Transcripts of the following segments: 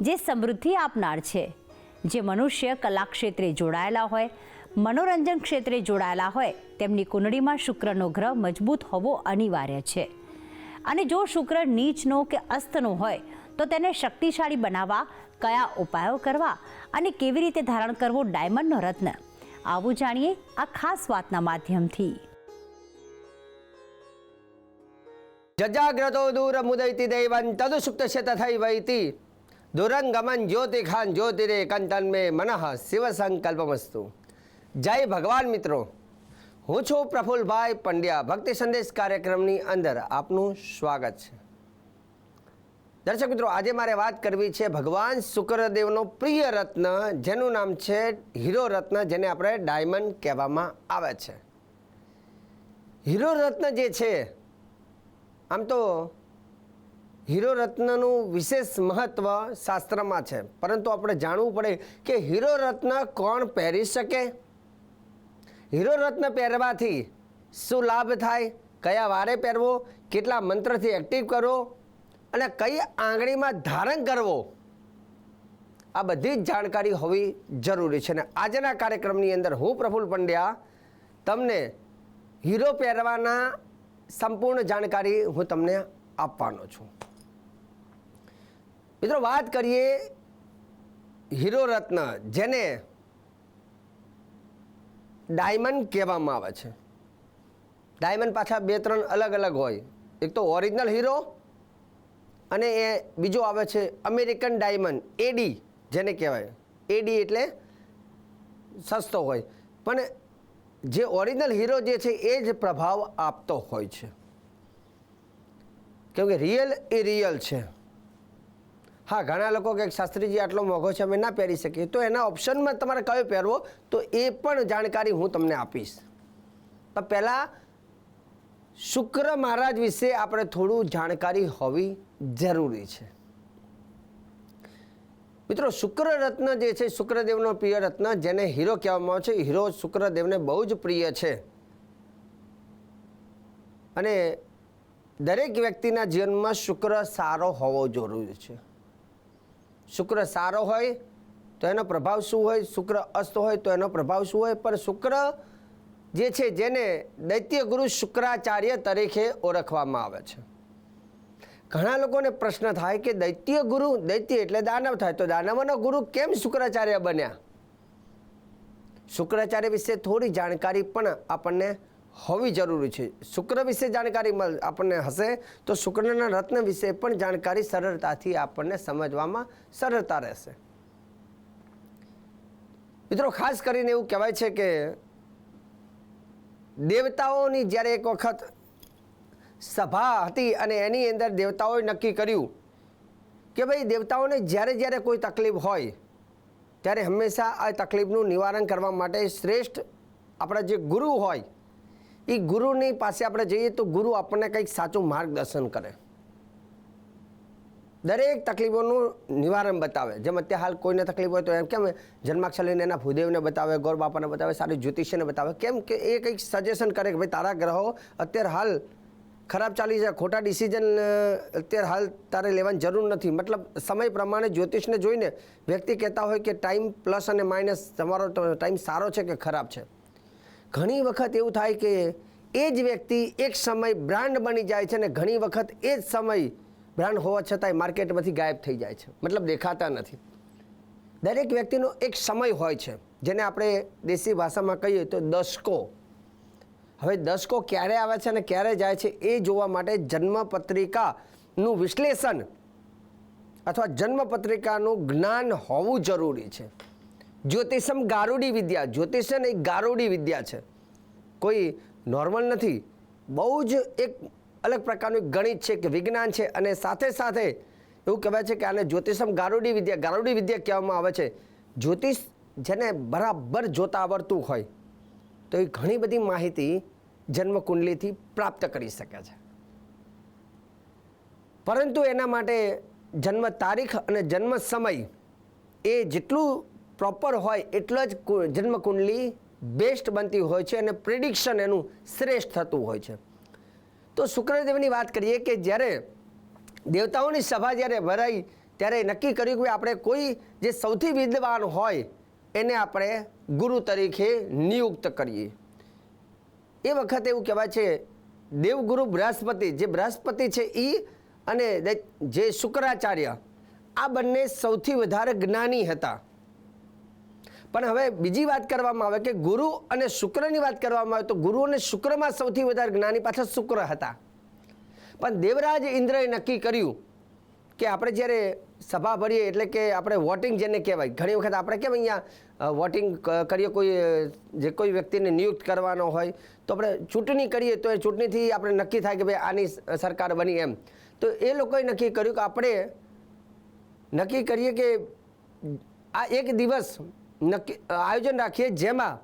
જે સમૃદ્ધિ આપનાર છે. જે મનુષ્ય કલા ક્ષેત્રે જોડાયેલા હોય, મનોરંજન ક્ષેત્રે જોડાયેલા હોય, તેમની કુંડળીમાં શુક્રનો ગ્રહ મજબૂત હોવો અનિવાર્ય છે. અને જો શુક્ર નીચનો કે અસ્તનો હોય, તો તેને શક્તિશાળી બનાવવા, કયા ઉપાયો કરવા અને કેવી રીતે ધારણ કરવો ડાયમંડનો રત્ન? આવું જાણીએ આ ખાસ વાતના માધ્યમથી. જજાગ્રતો દૂર મુદૈતિ દૈવન તદુ સુપ્ત તથૈવૈતિ દુરંગમન જ્યોતિખાન જ્યોતિરે કંતન મે મનઃ શિવ સંકલ્પમસ્તુ જય ભગવાન મિત્રો હું છું પ્રફુલભાઈ પંડ્યા ભક્તિ સંદેશ કાર્યક્રમની અંદર આપનું સ્વાગત છે દર્શક મિત્રો આજે મારે વાત કરવી છે ભગવાન શુક્રદેવનો પ્રિય રત્ન જેનું નામ છે હીરો રત્ન જેને આપણે ડાયમંડ કહેવામાં આવે છે હીરો રત્ન જે છે આમ તો હીરો રત્નનું વિશેષ મહત્વ શાસ્ત્રમાં છે. પરંતુ આપણે જાણવું પડે કે હીરો રત્ન કોણ પહેરી શકે? હીરો રત્ન પહેરવાથી શું લાભ થાય? કયા વારે પહેરવો? કેટલા મંત્રથી એક્ટિવ કરવો? અને કઈ આંગળીમાં ધારણ કરવો? આ બધી જ જાણકારી હોવી જરૂરી છે. અને આજના કાર્યક્રમની અંદર હું પ્રફુલ પંડ્યા તમને હીરો પહેરવાના સંપૂર્ણ જાણકારી હું તમને આપવાનો છું. મિત્રો, વાત કરીએ હીરો રત્ન, જેને ડાયમંડ કહેવામાં આવે છે. ડાયમંડ પાછા બે ત્રણ અલગ અલગ હોય. એક તો ઓરિજિનલ હીરો અને એ બીજો આવે છે અમેરિકન ડાયમંડ, એડી જેને કહેવાય. એડી એટલે સસ્તો હોય. પણ જે ઓરિજિનલ હીરો જે છે, એ જ પ્રભાવ આપતો હોય છે. કેમ કે રિયલ એ રિયલ છે. હા, ઘણા લોકો કે શાસ્ત્રીજી, આટલો મોંઘો છે, અમે ના પહેરી શકીએ. તો એના ઓપ્શનમાં તમારે કયો પહેરવો? તો એ પણ જાણકારી હું તમને આપીશ. પણ પહેલાં, શુક્ર મહારાજ વિશે આપણે થોડું જાણકારી હોવી જરૂરી છે. મિત્રો, શુક્ર રત્ન જે છે, શુક્રદેવનો પ્રિય રત્ન, જેને હીરો કહેવામાં આવે છે, હીરો શુક્રદેવને બહુ જ પ્રિય છે. અને દરેક વ્યક્તિના જીવનમાં શુક્ર સારો હોવો જરૂરી છે. શુક્ર સારો હોય તો એનો પ્રભાવ શું હોય? શુક્ર અસ્ત હોય તો એનો પ્રભાવ શું હોય? પણ શુક્ર જે છે જેને દૈત્ય ગુરુ શુક્રાચાર્ય તરીકે ઓળખવામાં આવે છે. ઘણા લોકોને પ્રશ્ન થાય કે દૈત્ય ગુરુ, દૈત્ય એટલે દાનવ થાય, તો દાનવનો ગુરુ કેમ શુક્રાચાર્ય બન્યા? શુક્રાચાર્ય વિશે થોડી જાણકારી પણ આપણને હોવી જરૂરી છે. શુક્ર વિશે જાણકારી આપણને હશે તો શુક્રના રત્ન વિશે પણ જાણકારી સરળતાથી આપણને સમજવામાં સરળતા રહેશે. મિત્રો, ખાસ કરીને એવું કહેવાય છે કે દેવતાઓની જ્યારે એક વખત સભા હતી અને એની અંદર દેવતાઓએ નક્કી કર્યું કે ભાઈ દેવતાઓને જ્યારે જ્યારે કોઈ તકલીફ હોય, ત્યારે હંમેશા આ તકલીફનું નિવારણ કરવા માટે શ્રેષ્ઠ આપણા જે ગુરુ હોય એ ગુરુની પાસે આપણે જઈએ તો ગુરુ આપણને કંઈક સાચું માર્ગદર્શન કરે. દરેક તકલીફોનું નિવારણ બતાવે. જેમ અત્યારે હાલ કોઈને તકલીફ હોય તો એમ કેમ જન્માક્ષલીને એના ભૂદેવને બતાવે, ગોર બાપાને બતાવે, સારી જ્યોતિષને બતાવે? કેમ કે એ કંઈક સજેશન કરે કે ભાઈ તારા ગ્રહો અત્યારે હાલ ખરાબ ચાલી જાય ખોટા ડિસિઝન અત્યારે હાલ તારે લેવાની જરૂર નથી. મતલબ સમય પ્રમાણે જ્યોતિષને જોઈને વ્યક્તિ કહેતા હોય કે ટાઈમ પ્લસ અને માઇનસ તમારો ટાઈમ સારો છે કે ખરાબ છે? ઘણી વખત એવું થાય કે એ જ વ્યક્તિ એક સમય બ્રાન્ડ બની જાય છે અને ઘણી વખત એ જ સમય બ્રાન્ડ હોવા છતાંય માર્કેટમાંથી ગાયબ થઈ જાય છે. મતલબ દેખાતા નથી. દરેક વ્યક્તિનો એક સમય હોય છે. જેને આપણે દેશી ભાષામાં કહીએ તો દશકો હવે દશકો ક્યારે આવે છે અને ક્યારે જાય છે એ જોવા માટે જન્મપત્રિકાનું વિશ્લેષણ અથવા જન્મપત્રિકાનું જ્ઞાન હોવું જરૂરી છે. જ્યોતિષમ ગારુડી વિદ્યા. જ્યોતિષન એક ગારુડી વિદ્યા છે. કોઈ નોર્મલ નથી. બહુ જ એક અલગ પ્રકારનું ગણિત છે કે વિજ્ઞાન છે અને સાથે સાથે એવું કહેવાય છે કે આને જ્યોતિષમ ગારુડી વિદ્યા ગારુડી વિદ્યા કહેવામાં આવે છે. જ્યોતિષ જેને બરાબર જોતા આવડતું હોય તો એ ઘણી બધી માહિતી જન્મકુંડલીથી પ્રાપ્ત કરી શકે છે. પરંતુ એના માટે જન્મ તારીખ અને જન્મ સમય એ જેટલું પ્રોપર હોય એટલો જ જન્મકુંડલી બેસ્ટ બનતી હોય છે અને પ્રિડિક્શન એનું શ્રેષ્ઠ થતું હોય છે. તો શુક્રદેવની વાત કરીએ કે જ્યારે દેવતાઓની સભા જ્યારે ભરાઈ, ત્યારે નક્કી કર્યું કે આપણે કોઈ જે સૌથી વિદ્વાન હોય, એને આપણે ગુરુ તરીકે નિયુક્ત કરીએ. એ વખતે એવું કહેવાય છે, દેવગુરુ બૃહસ્પતિ, જે બૃહસ્પતિ છે એ અને જે શુક્રાચાર્ય, આ બંને સૌથી વધારે જ્ઞાની હતા. પણ હવે બીજી વાત કરવામાં આવે કે ગુરુ અને શુક્રની વાત કરવામાં આવે તો ગુરુ અને શુક્રમાં સૌથી વધારે જ્ઞાની પાછળ શુક્ર હતા. પણ દેવરાજ ઇન્દ્રએ નક્કી કર્યું કે આપણે જ્યારે સભા ભરીએ એટલે કે આપણે વોટિંગ જેને કહેવાય, ઘણી વખત આપણે કેમ અહીંયા વોટિંગ કરીએ કોઈ જે કોઈ વ્યક્તિને નિયુક્ત કરવાનો હોય, તો આપણે ચૂંટણી કરીએ તો એ ચૂંટણીથી આપણે નક્કી થાય કે ભાઈ આની સરકાર બની એમ. તો એ લોકોએ નક્કી કર્યું કે આપણે નક્કી કરીએ કે આ એક દિવસ નક્કી આયોજન રાખીએ જેમાં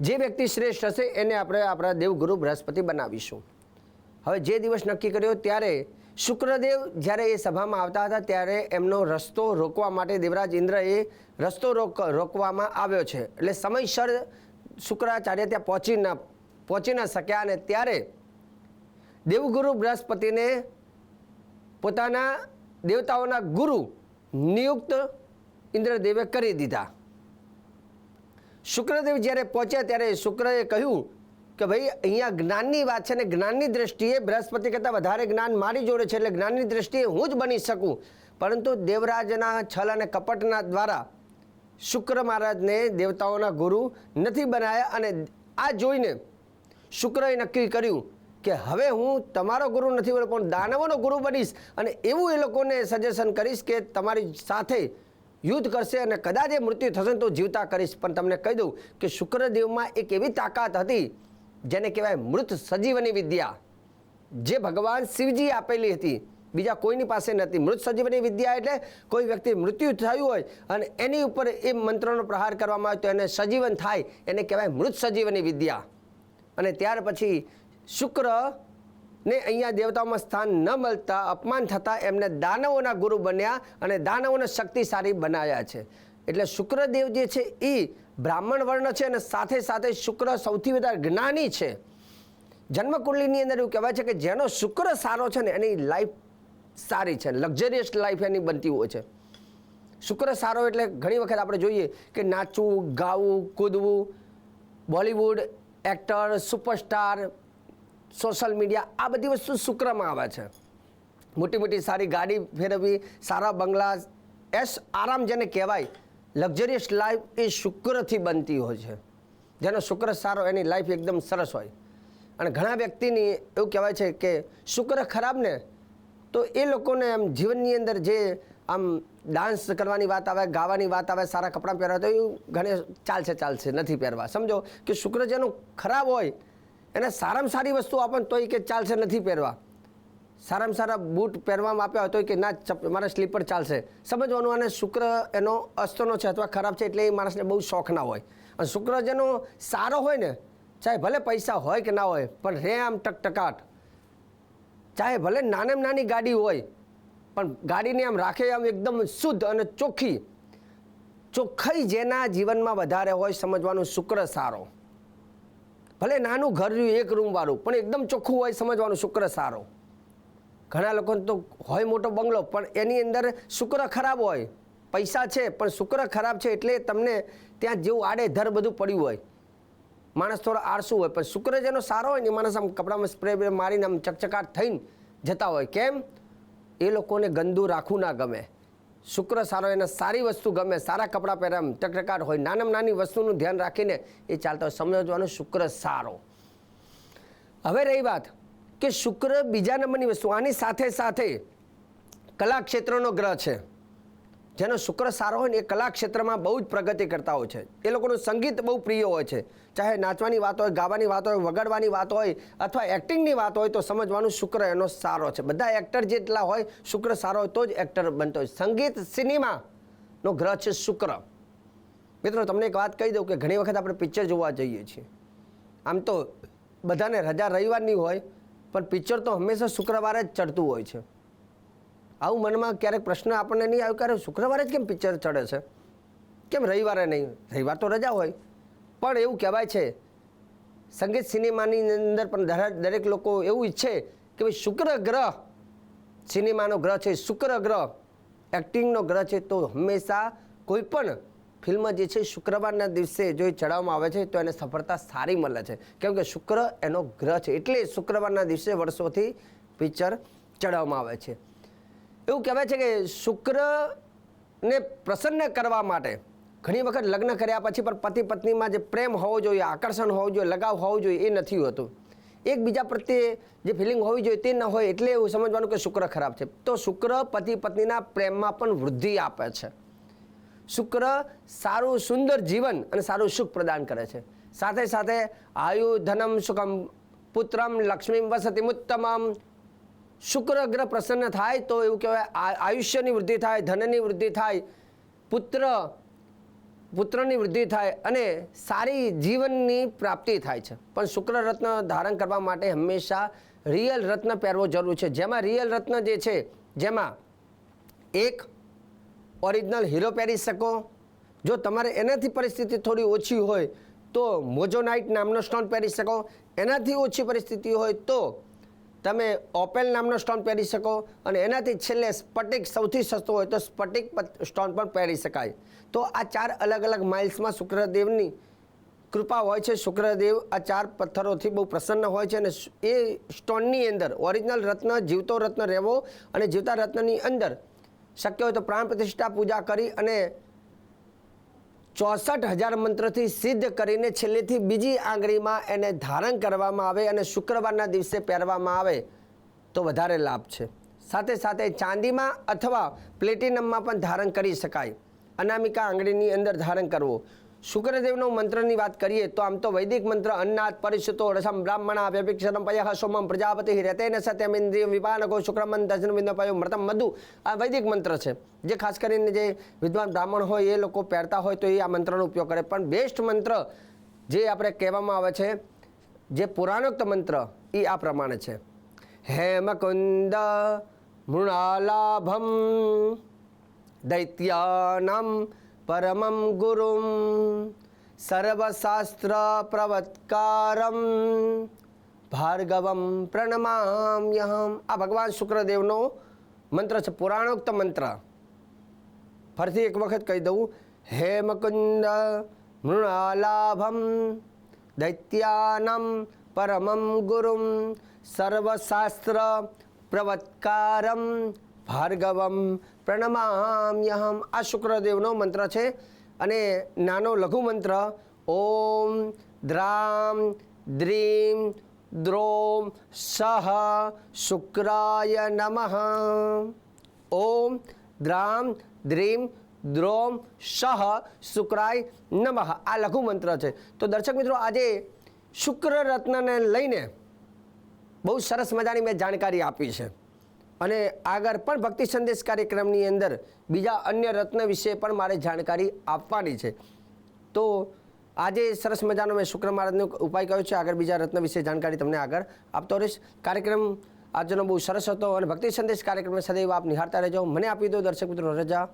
જે વ્યક્તિ શ્રેષ્ઠ હશે એને આપણે આપણા દેવગુરુ બૃહસ્પતિ બનાવીશું. હવે જે દિવસ નક્કી કર્યો ત્યારે શુક્રદેવ જ્યારે એ સભામાં આવતા હતા ત્યારે એમનો રસ્તો રોકવા માટે દેવરાજ ઇન્દ્રએ રસ્તો રોક, રોકવામાં આવ્યો છે. એટલે સમયસર શુક્રાચાર્ય ત્યાં પહોંચી ન પહોંચી ન શક્યા અને ત્યારે દેવગુરુ બૃહસ્પતિને પોતાના દેવતાઓના ગુરુ નિયુક્ત ઇન્દ્રદેવે કરી દીધા. શુક્રદેવ જ્યારે પહોંચ્યા ત્યારે શુક્રએ કહ્યું કે ભાઈ, અહીંયા જ્ઞાનની વાત છે ને જ્ઞાનની દ્રષ્ટિએ બૃહસ્પતિ કરતાં વધારે જ્ઞાન મારી જોડે છે એટલે જ્ઞાનની દ્રષ્ટિએ હું જ બની શકું. પરંતુ દેવરાજના છલ અને કપટના દ્વારા શુક્ર મહારાજને દેવતાઓના ગુરુ નથી બનાયા અને આ જોઈને શુક્રએ નક્કી કર્યું કે હવે હું તમારો ગુરુ નથી, પણ દાનવોનો ગુરુ બનીશ અને એવું એ લોકોને સજેશન કરીશ કે તમારી સાથે યુદ્ધ કરશે અને કદાચ એ મૃત્યુ થશે તો જીવતા કરીશ. પણ તમને કહી દઉં કે શુક્રદેવમાં એક એવી તાકાત હતી, જેને કહેવાય મૃત સજીવની વિદ્યા. જે ભગવાન શિવજી આપેલી હતી. બીજા કોઈની પાસે નથી. મૃત સજીવની વિદ્યા એટલે કોઈ વ્યક્તિ મૃત્યુ થયું હોય અને એની ઉપર એ મંત્રનો પ્રહાર કરવામાં આવે તો એને સજીવન થાય. એને કહેવાય મૃત સજીવની વિદ્યા. અને ત્યાર પછી શુક્ર ને અહીંયા દેવતાઓમાં સ્થાન ન મળતા અપમાન થતાં એમને દાનવોના ગુરુ બન્યા અને દાનવોને શક્તિશાળી બનાવ્યા છે. એટલે શુક્રદેવ જે છે એ બ્રાહ્મણ વર્ણ છે અને સાથે સાથે શુક્ર સૌથી વધારે જ્ઞાની છે. જન્મકુંડલીની અંદર એવું કહેવાય છે કે જેનો શુક્ર સારો છે ને એની લાઈફ સારી છે લક્ઝરિયસ લાઈફ એની બનતી હોય છે. શુક્ર સારો એટલે ઘણી વખત આપણે જોઈએ કે નાચવું, ગાવું, કૂદવું, Bollywood actor superstar social media આ બધી વસ્તુ શુક્રમાં આવે છે. મોટી મોટી સારી ગાડી ફેરવવી, સારા બંગલા, એસ આરામ જેને કહેવાય, લક્ઝરિયસ લાઈફ એ શુક્રથી બનતી હોય છે. જેનો શુક્ર સારો, એની લાઈફ એકદમ સરસ હોય. અને ઘણા વ્યક્તિની એવું કહેવાય છે કે શુક્ર ખરાબ ને, તો એ લોકોને આમ જીવનની અંદર જે આમ ડાન્સ કરવાની વાત આવે, ગાવાની વાત આવે, સારા કપડાં પહેરવા, તો એવું ઘણે ચાલશે ચાલશે, નથી પહેરવા. સમજો કે શુક્ર જેનો ખરાબ હોય એને સારામાં સારી વસ્તુ આપણને તોય કે ચાલશે નથી પહેરવા. સારામાં સારા બૂટ પહેરવામાં આપ્યા હોય તો કે ના મારા સ્લીપર ચાલશે. સમજવાનું, અને શુક્ર એનો અસ્તનો છે અથવા ખરાબ છે એટલે એ માણસને બહુ શોખ ના હોય. અને શુક્ર જેનો સારો હોય ને, ચાહે ભલે પૈસા હોય કે ના હોય, પણ રે આમ ટકટકાટ. ચાહે ભલે નાનામાં નાની ગાડી હોય, પણ ગાડીને આમ રાખે આમ એકદમ શુદ્ધ અને ચોખ્ખી. ચોખ્ખાઈ જેના જીવનમાં વધારે હોય સમજવાનું શુક્ર સારો. ભલે નાનું ઘર રહ્યું, એક રૂમવાળું પણ એકદમ ચોખ્ખું હોય સમજવાનું, શુક્ર સારો. ઘણા લોકોને તો હોય મોટો બંગલો, પણ એની અંદર શુક્ર ખરાબ હોય. પૈસા છે, પણ શુક્ર ખરાબ છે એટલે તમને ત્યાં જેવું આડે ધર બધું પડ્યું હોય. માણસ થોડો આળસુ હોય, પણ શુક્ર જેનો સારો હોય ને માણસ આમ કપડામાં સ્પ્રે મારીને આમ ચકચકાટ થઈને જતા હોય. કેમ? એ લોકોને ગંદુ રાખવું ના ગમે. શુક્ર સારો એને સારી વસ્તુ ગમે, સારા કપડાં પહેરે એમ ટકટકાટ હોય, નાનામાં નાની વસ્તુનું ધ્યાન રાખીને એ ચાલતા હોય. સમજવાનું શુક્ર સારો. હવે રહી વાત કે શુક્ર બીજા નંબરની વસ્તુ. આની સાથે સાથે કલા ક્ષેત્રનો ગ્રહ છે. જેનો શુક્ર સારો હોય ને એ કલા ક્ષેત્રમાં બહુ જ પ્રગતિ કરતા હોય છે. એ લોકોનું સંગીત બહુ પ્રિય હોય છે. ચાહે નાચવાની વાત હોય, ગાવાની વાત હોય, વગાડવાની વાત હોય અથવા એક્ટિંગની વાત હોય તો સમજવાનું શુક્ર એનો સારો છે. બધા એક્ટર જેટલા હોય, શુક્ર સારો હોય તો જ એક્ટર બનતો હોય. સંગીત સિનેમાનો ગ્રહ છે શુક્ર. મિત્રો, તમને એક વાત કહી દઉં કે ઘણી વખત આપણે પિક્ચર જોવા જઈએ છીએ. આમ તો બધાને રજા રવિવારની હોય, પણ પિક્ચર તો હંમેશા શુક્રવારે જ ચડતું હોય છે. આવું મનમાં ક્યારેક પ્રશ્ન આપણને નહીં આવ્યો ક્યારે શુક્રવારે જ કેમ પિક્ચર ચડે છે? કેમ રવિવારે નહીં? રવિવાર તો રજા હોય. પણ એવું કહેવાય છે, સંગીત સિનેમાની અંદર પણ દરે- દરેક લોકો એવું ઈચ્છે કે ભાઈ શુક્ર ગ્રહ સિનેમાનો ગ્રહ છે, શુક્ર ગ્રહ, એક્ટિંગનો ગ્રહ છે, તો હંમેશા કોઈ પણ ફિલ્મ જે છે શુક્રવારના દિવસે જો એ ચડાવવામાં આવે છે તો એને સફળતા સારી મળે છે. કેમ કે શુક્ર એનો ગ્રહ છે. એટલે શુક્રવારના દિવસે વર્ષોથી પિક્ચર ચડાવવામાં આવે છે. એવું કહેવાય છે કે શુક્રને પ્રસન્ન કરવા માટે ઘણી વખત લગ્ન કર્યા પછી પણ પતિ પત્નીમાં જે પ્રેમ હોવો જોઈએ, આકર્ષણ હોવું જોઈએ, લગાવ હોવો જોઈએ એ નથી હોતું. એકબીજા પ્રત્યે જે ફિલિંગ હોવી જોઈએ તે ન હોય એટલે એવું સમજવાનું કે શુક્ર ખરાબ છે. તો શુક્ર પતિ પત્નીના પ્રેમમાં પણ વૃદ્ધિ આપે છે. શુક્ર સારું સુંદર જીવન અને સારું સુખ પ્રદાન કરે છે. સાથે સાથે આયુ ધનમ સુખમ, પુત્રમ લક્ષ્મી વસતિ ઉત્તમમ શુક્ર ગ્રહ પ્રસન્ન થાય તો એવું કહેવાય આયુષ્યની વૃદ્ધિ થાય, ધનની વૃદ્ધિ થાય, પુત્ર, પુત્રની વૃદ્ધિ થાય અને સારી જીવનની પ્રાપ્તિ થાય છે. પણ શુક્ર રત્ન ધારણ કરવા માટે હંમેશા રિયલ રત્ન પહેરવો જરૂર છે. જેમાં રિયલ રત્ન જે છે, જેમાં એક ઓરિજિનલ હીરો પહેરી શકો. જો તમારે એનાથી પરિસ્થિતિ થોડી ઓછી હોય તો મોજોનાઇટ નામનો સ્ટોન પહેરી શકો. એનાથી ઓછી પરિસ્થિતિ હોય તો તમે ઓપેલ નામનો સ્ટોન પહેરી શકો અને એનાથી છેલ્લે સ્પટિક સૌથી સસ્તો હોય તો સ્પટિક સ્ટોન પણ પહેરી શકાય. તો આ ચાર અલગ અલગ માઇલ્સમાં શુક્રદેવની કૃપા હોય છે. શુક્રદેવ આ ચાર પથ્થરોથી બહુ પ્રસન્ન હોય છે અને એ સ્ટોનની અંદર ઓરિજિનલ રત્ન, જીવતો રત્ન રહેવો અને જીવતા રત્નની અંદર શક્ય હોય તો પ્રાણ પ્રતિષ્ઠા પૂજા કરી અને ચોસઠ હજાર મંત્રથી સિદ્ધ કરીને છેલ્લેથી બીજી આંગળીમાં એને ધારણ કરવામાં આવે અને શુક્રવારના દિવસે પહેરવામાં આવે તો વધારે લાભ છે. સાથે સાથે ચાંદીમાં અથવા પ્લેટિનમમાં પણ ધારણ કરી શકાય. અનામિકા આંગળીની અંદર ધારણ કરવો. શુક્રદેવનો મંત્રની વાત કરીએ તો આમ તો વૈદિક મંત્ર અન્નાથ પરિષતો રસમ બ્રાહ્મણા વ્યપિક્ષરમ પયઃ સોમમ પ્રજાપતિ રેતેન સત્યમ ઇન્દ્રિયમ વિપાનકો શુક્રમન દર્શન પયો મૃતમ મધુ. આ વૈદિક મંત્ર છે. જે ખાસ કરીને જે વિદ્વાન બ્રાહ્મણ હોય એ લોકો પહેરતા હોય તો એ આ મંત્રનો ઉપયોગ કરે. પણ બેસ્ટ મંત્ર જે આપણે કહેવામાં આવે છે, જે પુરાણોક્ત મંત્ર, એ આ પ્રમાણે છે. હેમકુંદ મૃણાલાભમ દૈત્યાનામ પરમમ ગુરુમ સર્વશાસ્ત્ર પ્રવત્કારમ ભાર્ગવમ પ્રણમામ્યહમ આ ભગવાન શુક્રદેવનો મંત્ર છે પુરાણોક્ત મંત્ર ફરીથી એક વખત કહી દઉં હે મકુંદ મૃણાલાભમ દૈત્યાનમ પરમમ ગુરુમ સર્વશાસ્ત્ર પ્રવત્કારમ ભાર્ગવમ પ્રણમામ્યહમ આ શુક્રદેવનો મંત્ર છે અને નાનો લઘુ મંત્ર, ઓમ દ્રામ દ્રીમ દ્રોમ સહ શુક્રાય નમઃ. ઓમ દ્રામ દ્રીમ દ્રોમ સહ શુક્રાય નમઃ. આ લઘુ મંત્ર છે. તો દર્શક મિત્રો, આજે શુક્ર રત્નને લઈને બહુ સરસ મજાની મેં જાણકારી આપી છે. અને આગળ પણ ભક્તિ સંદેશ કાર્યક્રમની અંદર બીજા અન્ય રત્ન વિશે પણ મારે જાણકારી આપવાની છે. તો આજે સરસ મજાનો મેં શુક્ર મહારાજનો ઉપાય કહ્યો છે. આગળ બીજા રત્ન વિશે જાણકારી તમને આગળ આપતો રહીશ. કાર્યક્રમ આજનો બહુ સરસ હતો અને ભક્તિ સંદેશ કાર્યક્રમ સદૈવ આપ નિહાળતા રહેજો. મને આપી દો દર્શક મિત્રો રજા.